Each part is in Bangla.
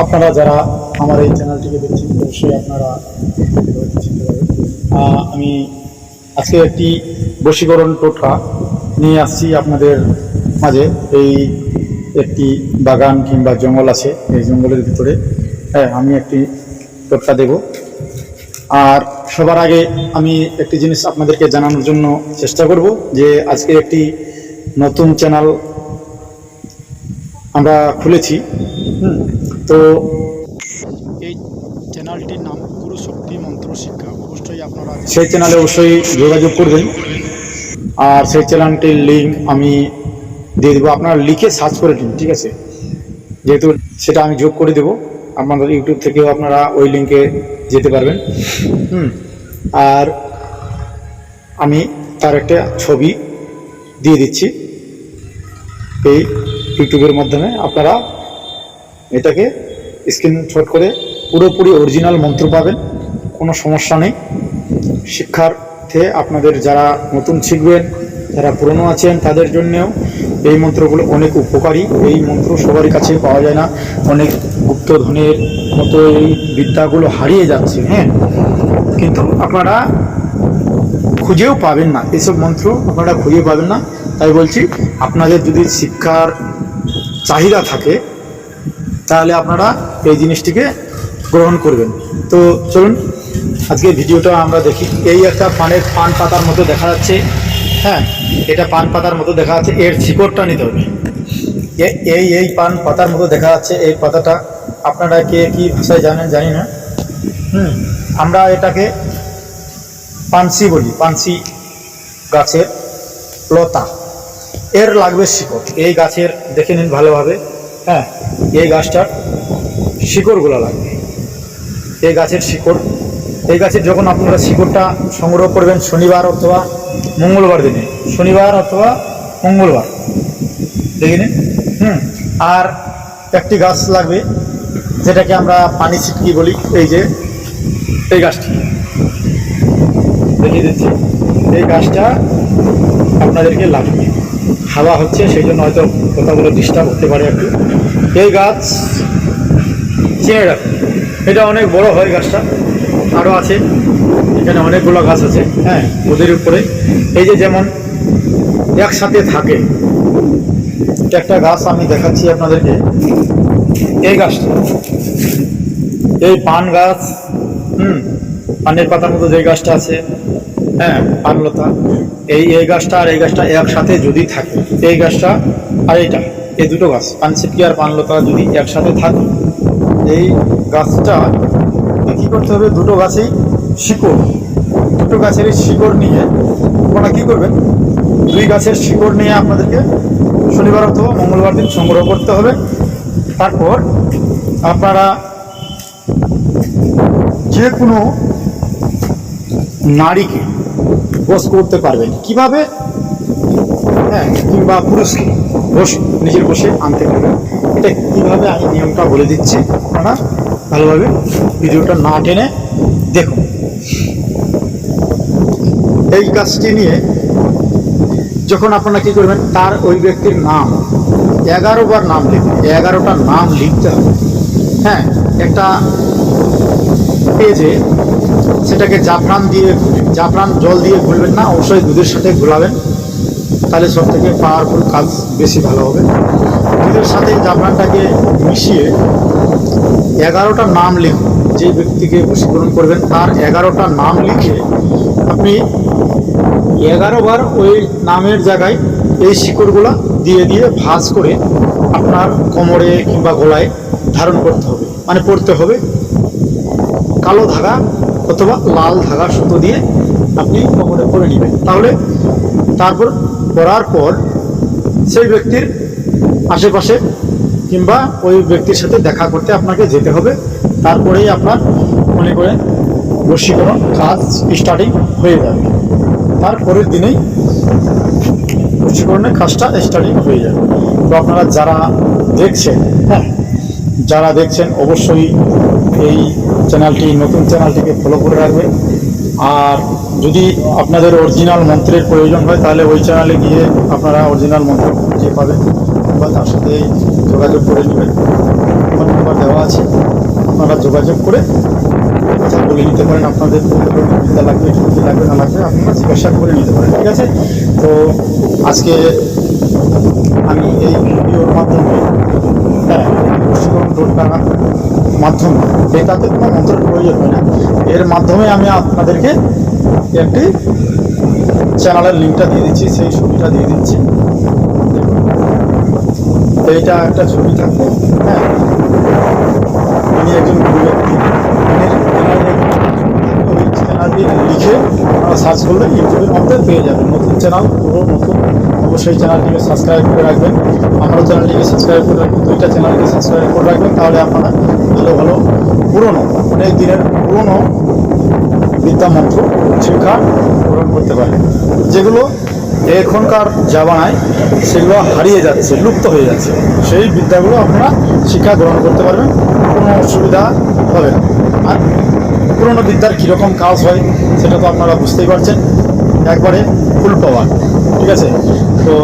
আপনারা যারা আমার এই চ্যানেলটিকে দেখছেন, অবশ্যই আপনারা আমি আজকে একটি বশীকরণ টোটকা নিয়ে আসছি আপনাদের মাঝে। এই একটি বাগান কিংবা জঙ্গল আছে, এই জঙ্গলের ভিতরে। হ্যাঁ আমি একটি টোটকা দেব। আর সবার আগে আমি একটি জিনিস আপনাদেরকে জানানোর জন্য চেষ্টা করব যে আজকে একটি নতুন চ্যানেল আমরা খুলেছি। হুম, তো এই চ্যানেলটির নাম গুরু শক্তি মন্ত্র শিক্ষা। অবশ্যই আপনারা সেই চ্যানেলে অবশ্যই যোগাযোগ করবেন। আর সেই চ্যানেলটির লিঙ্ক আমি দিয়ে দেবো। আপনারা লিখে সার্চ করে দিন ঠিক আছে? যেহেতু সেটা আমি যোগ করে দেবো আপনাদের ইউটিউব থেকেও আপনারা ওই লিঙ্কে যেতে পারবেন। হুম আর আমি তার একটা ছবি দিয়ে দিচ্ছি। এই ইউটিউবের মাধ্যমে আপনারা এটাকে স্ক্রিনশট করে পুরোপুরি অরিজিনাল মন্ত্র পাবেন, কোনো সমস্যা নেই। শিক্ষার্থে আপনাদের যারা নতুন শিখবেন, যারা পুরনো আছেন, তাদের জন্যেও এই মন্ত্রগুলো অনেক উপকারী। এই মন্ত্র সবারই কাছে পাওয়া যায় না। অনেক গুপ্তধনের মতো এই বিদ্যাগুলো হারিয়ে যাচ্ছে হ্যাঁ? কিন্তু আপনারা খুঁজেও পাবেন না। এসব মন্ত্র আপনারা খুঁজে পাবেন না। তাই বলছি, আপনাদের যদি শিক্ষার চাহিদা থাকে তাহলে আপনারা এই জিনিসটিকে গ্রহণ করবেন। তো চলুন, আজকে ভিডিওটা আমরা দেখি। এই একটা পানের পান পাতার মতো দেখা যাচ্ছে হ্যাঁ এটা পান পাতার মতো দেখা যাচ্ছে, এর শিকড়টা নিতে হবে। এই এই পান পাতার মতো দেখা যাচ্ছে, এই পাতাটা আপনারা কে, কি ভাষায় জানেন, জানি না। হুম, আমরা এটাকে পানসি বলি, পানসি গাছের লতা। এর লাগবে শিকড়। এই গাছের, দেখে নিন ভালোভাবে। হ্যাঁ এই গাছটার শিকড়গুলো লাগবে। এই গাছের শিকড়। এই গাছের যখন আপনারা শিকড়টা সংগ্রহ করবেন শনিবার অথবা মঙ্গলবার দিনে, শনিবার অথবা মঙ্গলবার। দেখে নিন। হুম, আর একটি গাছ লাগবে, যেটাকে আমরা পানি ছিটকি বলি, এই যে, এই গাছটি। দেখিয়ে দিচ্ছি। এই গাছটা আপনাদেরকে লাগবে। হাওয়া হচ্ছে, সেই জন্য হয়তো কথাগুলো ডিস্টার্ব হতে পারে একটু। এই গাছ চিনে রাখুন এটা অনেক বড় হয় গাছটা আরও আছে। এখানে অনেকগুলো গাছ আছে হ্যাঁ ওদের উপরে। এই যে যেমন একসাথে থাকে একটা গাছ আমি দেখাচ্ছি আপনাদেরকে। এই গাছটা, এই পান গাছ, হুম, পানের পাতার মতো যে গাছটা আছে হ্যাঁ পানলতা এই এই গাছটা আর এই গাছটা একসাথে যদি থাকে, এই গাছটা আর এইটা, এই দুটো গাছ পানসিপকি আর পানলতা যদি একসাথে থাকে, এই গাছটা কী করতে হবে? দুটো গাছেই শিকড়, দুটো গাছের এই শিকড় নিয়ে আপনারা কী করবেন? দুই গাছের শিকড় নিয়ে আপনাদেরকে শনিবার অথবা মঙ্গলবার দিন সংগ্রহ করতে হবে। তারপর আপনারা যে কোনো নারীকে বস করতে পারবেন কীভাবে? হ্যাঁ কিংবা পুরুষকে বস, নিজের বসে আনতে পারবেন এটা কীভাবে আমি নিয়মটা বলে দিচ্ছি, আপনারা ভালোভাবে ভিডিওটা না টেনে দেখুন। এই কাজটি নিয়ে যখন আপনারা কী করবেন, তার ওই ব্যক্তির নাম, এগারো বার নাম লিখবেন এগারোটা নাম লিখতে হবে। হ্যাঁ একটা পেজে সেটাকে জাফরান দিয়ে, জাফরান জল দিয়ে ঘুরবেন না, অবশ্যই দুধের সাথে ঘোলাবেন। তাহলে সব থেকে পাওয়ারফুল কাজ বেশি ভালো হবে। দুধের সাথে জাফরানটাকে মিশিয়ে এগারোটা নাম লিখুন। যে ব্যক্তিকে বশীকরণ করবেন, তার এগারোটা নাম লিখে আপনি এগারো বার ওই নামের জায়গায় এই শিকড়গুলো দিয়ে দিয়ে ভাঁজ করে আপনার কোমরে কিংবা গলায় ধারণ করতে হবে। মানে পড়তে হবে। কালো ধাগা অথবা লাল ধাগা সুতো দিয়ে আপনি কোমরে পরে নেবেন। তাহলে তারপর পরার পর সেই ব্যক্তির আশেপাশে কিংবা ওই ব্যক্তির সাথে দেখা করতে আপনাকে যেতে হবে। তারপরেই আপনার মনে করেন বশীকরণ কাজ স্টার্টিং হয়ে যাবে। তারপরের দিনেই বশীকরণের কাজটা স্টার্টিং হয়ে যাবে। তো আপনারা যারা দেখছেন হ্যাঁ যারা দেখছেন, অবশ্যই এই চ্যানেলটি, নতুন চ্যানেলটিকে ফলো করে রাখবেন আর যদি আপনাদের অরিজিনাল মন্ত্রের প্রয়োজন হয়, তাহলে ওই চ্যানেলে গিয়ে আপনারা অরিজিনাল মন্ত্র খুঁজে পাবেন বা তার সাথে যোগাযোগ করে নেবেন। ফোন নাম্বার দেওয়া আছে। আপনারা যোগাযোগ করে কথা বলে নিতে পারেন। আপনাদের লাগবে কি লাগবে, না লাগবে, আপনারা জিজ্ঞাসা করে নিতে পারেন, ঠিক আছে? তো আজকে আমি এই ভিডিওর মাধ্যমে হ্যাঁ মাধ্যমে এটাতে কোনো মন্ত্রের প্রয়োজন হয় না। এর মাধ্যমে আমি আপনাদেরকে একটি চ্যানেলের লিঙ্কটা দিয়ে দিচ্ছি, সেই ছবিটা দিয়ে দিচ্ছি। এইটা একটা ছবি থাকবে হ্যাঁ। আমি একজন ব্যক্তি ওই চ্যানেলটি লিখে সার্চ করলে ইউটিউবের মধ্যে পেয়ে যাবেন। নতুন চ্যানেল পুরো নতুন অবশ্যই চ্যানেলটিকে সাবস্ক্রাইব করে রাখবেন। আমারও চ্যানেলটিকে সাবস্ক্রাইব করে রাখবেন। দুইটা চ্যানেলকে সাবস্ক্রাইব করে রাখবেন, তাহলে আপনারা ভালো ভালো পুরনো, অনেক দিনের পুরনো বিদ্যামন্ত্র শিক্ষা গ্রহণ করতে পারেন যেগুলো এখনকার জামানায় সেগুলো হারিয়ে যাচ্ছে, লুপ্ত হয়ে যাচ্ছে। সেই বিদ্যাগুলো আপনারা শিক্ষা গ্রহণ করতে পারবেন, কোনো অসুবিধা হবে না। আর পুরনো বিদ্যার কীরকম কাজ হয়, সেটা তো আপনারা বুঝতেই পারছেন। একবারে ফুল পাওয়ার ঠিক আছে? তো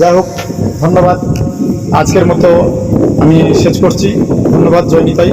যাই হোক ধন্যবাদ। আজকের মতো আমি শেষ করছি। ধন্যবাদ জয়নিতাই।